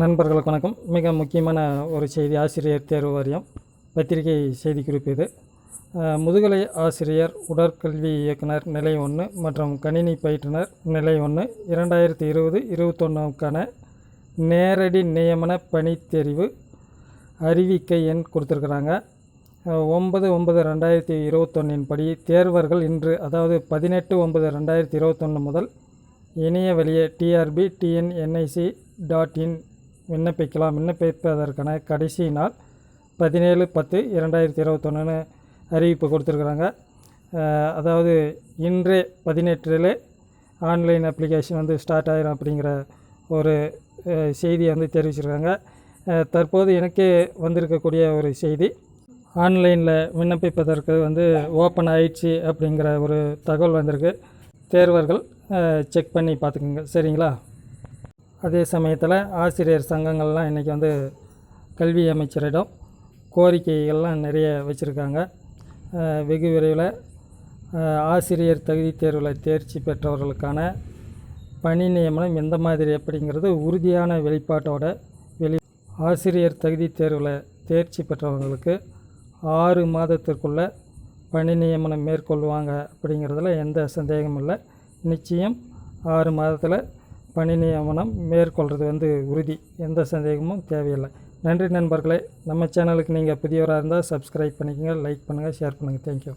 நண்பர்களுக்கு வணக்கம். மிக முக்கியமான ஒரு செய்தி ஆசிரியர் தேர்வு வாரியம் பத்திரிகை செய்திக்குறிப்பு இது. முதுகலை ஆசிரியர் உடற்கல்வி இயக்குனர் நிலை ஒன்று மற்றும் கணினி பயிற்றுனர் நிலை ஒன்று இரண்டாயிரத்தி இருபது இருபத்தொன்னுக்கான நேரடி நியமன பணித்தெரிவு அறிவிக்கை எண் கொடுத்துருக்குறாங்க. ஒன்பது ஒன்பது ரெண்டாயிரத்தி இருபத்தொன்னின் படி தேர்வர்கள் இன்று அதாவது பதினெட்டு ஒன்பது ரெண்டாயிரத்தி இருபத்தொன்று முதல் இணைய வழியே டிஆர்பி டிஎன்என்ஐசி டாட் இன் விண்ணப்பிக்கலாம். விண்ணப்பிப்பதற்கான கடைசி நாள் பதினேழு பத்து இரண்டாயிரத்தி இருபத்தொன்னுன்னு அறிவிப்பு கொடுத்துருக்குறாங்க. அதாவது இன்றே பதினெட்டிலே ஆன்லைன் அப்ளிகேஷன் வந்து ஸ்டார்ட் ஆகிடும் அப்படிங்கிற ஒரு செய்தியை வந்து தெரிவிச்சிருக்காங்க. தற்போது எனக்கே வந்திருக்கக்கூடிய ஒரு செய்தி. ஆன்லைனில் விண்ணப்பிப்பதற்கு வந்து ஓப்பன் ஆயிடுச்சு அப்படிங்கிற ஒரு தகவல் வந்திருக்கு. தேர்வர்கள் செக் பண்ணி பார்த்துக்குங்க. சரிங்களா? அதே சமயத்தில் ஆசிரியர் சங்கங்கள்லாம் இன்றைக்கி வந்து கல்வி அமைச்சரிடம் கோரிக்கைகள்லாம் நிறைய வச்சுருக்காங்க. வெகு விரைவில் ஆசிரியர் தகுதி தேர்வில் தேர்ச்சி பெற்றவர்களுக்கான பணி நியமனம் எந்த மாதிரி அப்படிங்கிறது உறுதியான வெளிப்பாட்டோட வெளி ஆசிரியர் தகுதி தேர்வில் தேர்ச்சி பெற்றவங்களுக்கு ஆறு மாதத்திற்குள்ள பணி நியமனம் மேற்கொள்வாங்க அப்படிங்கிறதுல எந்த சந்தேகமும் இல்லை. நிச்சயம் ஆறு மாதத்தில் பணி நியமனம் மேற்கொள்கிறது வந்து உறுதி. எந்த சந்தேகமும் தேவையில்லை. நன்றி நண்பர்களே. நம்ம சேனலுக்கு நீங்கள் புதியவராக இருந்தால் சப்ஸ்கிரைப் பண்ணிக்கோங்க லைக் பண்ணுங்கள் ஷேர் பண்ணுங்கள் தேங்க்யூ